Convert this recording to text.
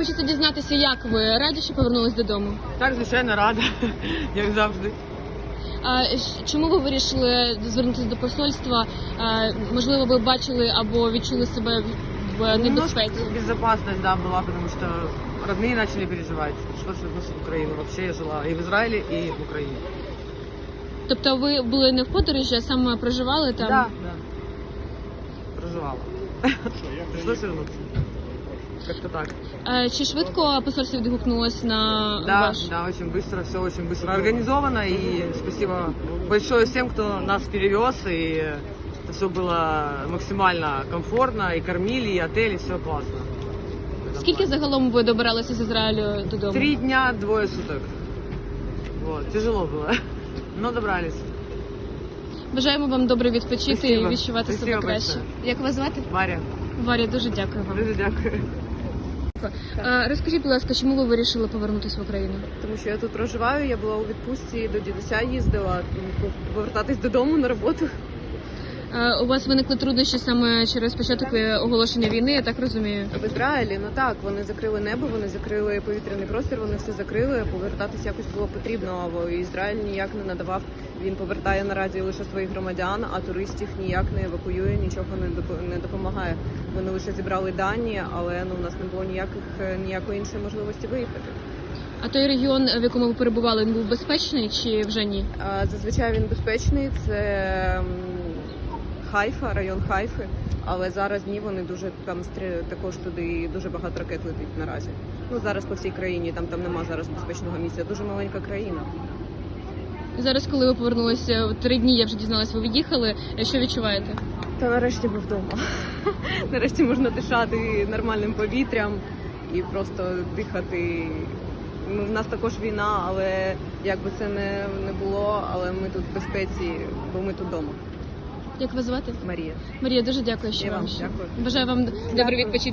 Хочеться дізнатися, як ви раді, що повернулись додому. Так, звичайно, рада, як завжди. А чому ви вирішили звернутися до посольства? А, можливо, ви бачили або відчули себе в- небезпеці? Безопасность, да, была, потому что родные начали переживать, что вернуться в Украину. Вообще я жила и в Израиле, и в Украине. Тобто ви були не в подорожі, а саме проживали там? Да, да. Проживала. Пришлось вернуться Как-то так. А, чи швидко посольство відгукнулось на Да, ваш? да, очень быстро, все очень быстро организовано. И спасибо большое всем, кто нас перевез. И это все было максимально комфортно. И кормили, и отель, и все классно. В этом Скільки плане. загалом ви добиралися з Ізраїлю додому? Три дня, двое суток. Вот, тяжело было. Но добрались. Бажаємо вам добре відпочити Спасибо. і відчувати Спасибо себе краще. большое. Як вас звати? Варя, Варя, дуже дякую вам. дуже дякую. А, розкажіть, будь ласка, чому ви вирішили повернутися в Україну? Тому що я тут проживаю, я була у відпустці до дідуся їздила, повертатись додому на роботу. У вас виникли труднощі саме через початок е, оголошення війни, я так розумію. В Ізраїлі, ну так, вони закрили небо, вони закрили повітряний простір, вони все закрили. Повертатись якось було потрібно, бо Ізраїль ніяк не надавав. Він повертає наразі лише своїх громадян, а туристів ніяк не евакуює, нічого не допо- не допомагає. Вони лише зібрали дані, але ну у нас не було ніяких е, ніякої іншої можливості виїхати. А той регіон, в якому ви перебували, він був безпечний чи вже ні? Зазвичай він безпечний. Це Хайфа, район Хайфи. Але зараз ні, вони дуже там стрі- також туди дуже багато ракет летить наразі. Ну зараз по всій країні, там там нема зараз безпечного місця. Дуже маленька країна. Зараз, коли ви повернулися три дні, я вже дізналась, ви від'їхали. Що відчуваєте? Та нарешті ми вдома. нарешті можна дишати нормальним повітрям і просто дихати. Ну, в нас також війна, але як би це не, не було, але ми тут в безпеці, бо ми тут вдома. Як вас звати? Марія. Марія, дуже дякую, що Я вам. дякую. Бажаю вам добре відпочити.